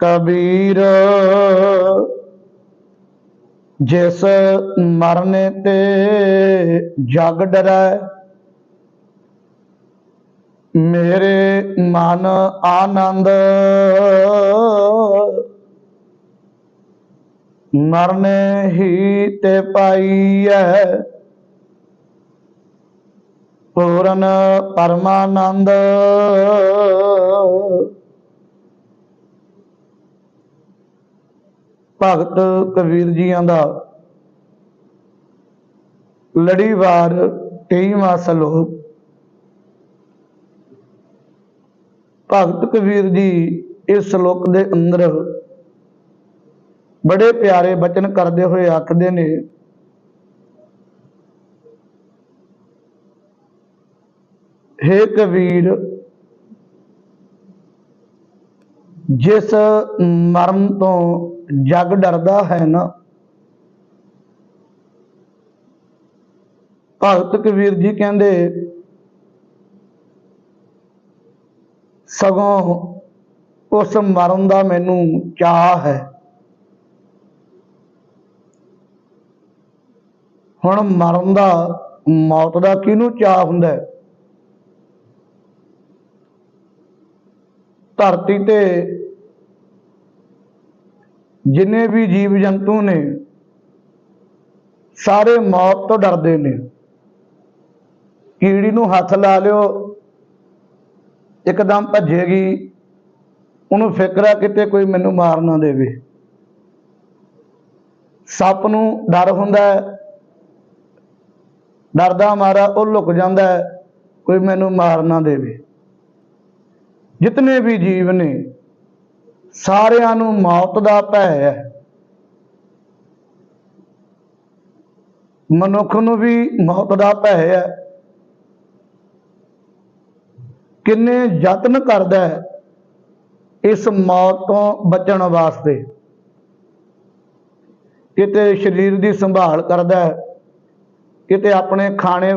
ਕਬੀਰ, ਜਿਸ ਮਰਨੇ ਤੇ ਜਗ ਡਰੈ, ਮੇਰੇ ਮਨ ਆਨੰਦ। ਮਰਨੇ ਹੀ ਤੇ ਪਾਈਐ ਪੂਰਨ ਪਰਮਾਨੰਦ। ਭਗਤ ਕਬੀਰ ਜੀਆਂ ਦਾ। ਲੜੀਵਾਰ 23ਵਾਂ ਸ਼ਲੋਕ। ਭਗਤ ਕਬੀਰ ਜੀ ਇਸ ਸ਼ਲੋਕ ਦੇ ਅੰਦਰ ਬੜੇ ਪਿਆਰੇ ਬਚਨ ਕਰਦੇ ਹੋਏ ਆਖਦੇ ਨੇ, ਹੇ ਕਬੀਰ, ਜਿਸ ਮਰਮ ਤੋਂ ਜਗ ਡਰਦਾ ਹੈ ਨਾ। ਭਗਤ ਕਬੀਰ ਜੀ ਕਹਿੰਦੇ, ਸਗੋਂ ਉਸ ਮਰਨ ਦਾ ਮੈਨੂੰ ਚਾਹ ਹੈ। ਹੁਣ ਮਰਨ ਦਾ, ਮੌਤ ਦਾ ਕਿਹਨੂੰ ਚਾਹ ਹੁੰਦਾ ਹੈ? ਧਰਤੀ ਤੇ ਜਿੰਨੇ ਵੀ ਜੀਵ ਜੰਤੂ ਨੇ, ਸਾਰੇ ਮੌਤ ਤੋਂ ਡਰਦੇ ਨੇ। ਕੀੜੀ ਨੂੰ ਹੱਥ ਲਾ ਲਿਓ, ਇੱਕਦਮ ਭੱਜੇਗੀ, ਉਹਨੂੰ ਫਿਕਰ ਆ ਕਿਤੇ ਕੋਈ ਮੈਨੂੰ ਮਾਰ ਨਾ ਦੇਵੇ। ਸੱਪ ਨੂੰ ਡਰ ਹੁੰਦਾ ਡਰਦਾ ਮਾਰਾ ਉਹ ਲੁਕ ਜਾਂਦਾ ਕੋਈ ਮੈਨੂੰ ਮਾਰ ਨਾ ਦੇਵੇ। ਜਿਤਨੇ ਵੀ ਜੀਵ ਨੇ ਸਾਰਿਆਂ ਨੂੰ ਮੌਤ ਦਾ ਭੈ ਹੈ। ਮਨੁੱਖ ਨੂੰ ਵੀ ਮੌਤ ਦਾ ਭੈ ਹੈ। ਕਿੰਨੇ ਯਤਨ ਕਰਦਾ ਹੈ ਇਸ ਮੌਤ ਤੋਂ ਬਚਣ ਵਾਸਤੇ। ਕਿਤੇ ਸਰੀਰ ਦੀ ਸੰਭਾਲ ਕਰਦਾ ਹੈ, ਕਿਤੇ ਆਪਣੇ ਖਾਣੇ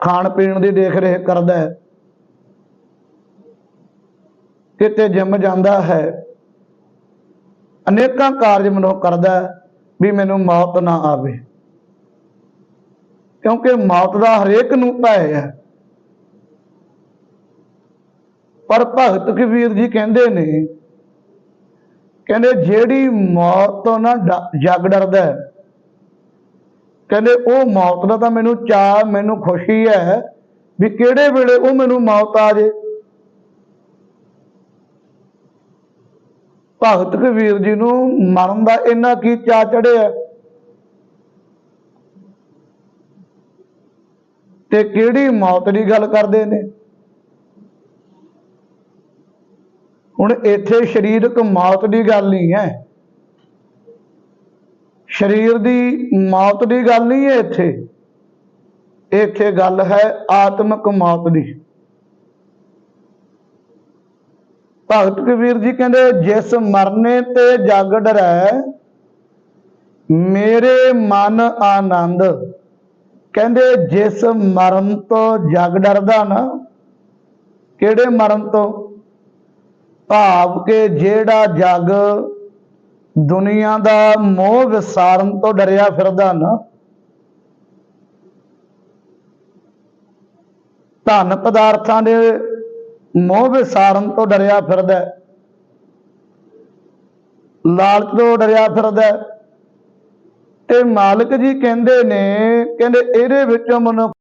ਖਾਣ ਪੀਣ ਦੀ ਦੇਖ ਰੇਖ ਕਰਦਾ ਹੈ ਕਿਤੇ ਜਿਮ ਜਾਂਦਾ ਹੈ। ਅਨੇਕਾਂ ਕਾਰਜ ਮਨੁੱਖ ਕਰਦਾ ਵੀ ਮੈਨੂੰ ਮੌਤ ਨਾ ਆਵੇ। ਕਿਉਂਕਿ ਮੌਤ ਦਾ ਹਰੇਕ ਨੂੰ ਭੈ ਹੈ। ਪਰ ਭਗਤ ਕਬੀਰ ਜੀ ਕਹਿੰਦੇ ਨੇ, ਕਹਿੰਦੇ ਜਿਹੜੀ ਮੌਤ ਤੋਂ ਨਾ ਡ- ਜਗ ਡਰਦਾ ਕਹਿੰਦੇ ਉਹ ਮੌਤ ਦਾ ਤਾਂ ਮੈਨੂੰ ਚਾਹ ਮੈਨੂੰ ਖੁਸ਼ੀ ਹੈ ਵੀ ਕਿਹੜੇ ਵੇਲੇ ਉਹ ਮੈਨੂੰ ਮੌਤ ਆ ਜੇ। ਭਗਤ ਕਬੀਰ ਜੀ ਨੂੰ ਮਰਨ ਦਾ ਇੰਨਾ ਕੀ ਚਾਹ ਚੜਿਆ। ਤੇ ਕਿਹੜੀ ਮੌਤ ਦੀ ਗੱਲ ਕਰਦੇ ਨੇ? ਹੁਣ ਇੱਥੇ ਸਰੀਰਕ ਮੌਤ ਦੀ ਗੱਲ ਨਹੀਂ ਹੈ। ਸਰੀਰ ਦੀ ਮੌਤ ਦੀ ਗੱਲ ਨਹੀਂ ਹੈ ਇੱਥੇ। ਇੱਥੇ ਗੱਲ ਹੈ ਆਤਮਿਕ ਮੌਤ ਦੀ। ਭਗਤ ਕਬੀਰ ਜੀ ਕਹਿੰਦੇ, ਜਿਸ ਮਰਨੇ ਤੇ ਜਗ ਡਰੈ, ਮੇਰੇ ਮਨ ਆਨੰਦ। ਕਹਿੰਦੇ, ਜਿਸ ਮਰਨ ਤੋਂ ਜਗ ਡਰਦਾ ਨਾ, ਕਿਹੜੇ ਮਰਨ ਤੋਂ? ਭਾਵ ਕਿ ਜਿਹੜਾ ਜਗ ਦੁਨੀਆ ਦਾ ਮੋਹ ਵਿਸਾਰਨ ਤੋਂ ਡਰਿਆ ਫਿਰਦਾ ਨਾ, ਧਨ ਪਦਾਰਥਾਂ ਦੇ ਮੋਹ ਵਿਸਾਰਨ ਤੋਂ ਡਰਿਆ ਫਿਰਦਾ ਲਾਲਚ ਤੋਂ ਡਰਿਆ ਫਿਰਦਾ ਤੇ ਮਾਲਕ ਜੀ ਕਹਿੰਦੇ ਨੇ, ਕਹਿੰਦੇ ਇਹਦੇ ਵਿੱਚੋਂ ਮਨੁੱਖ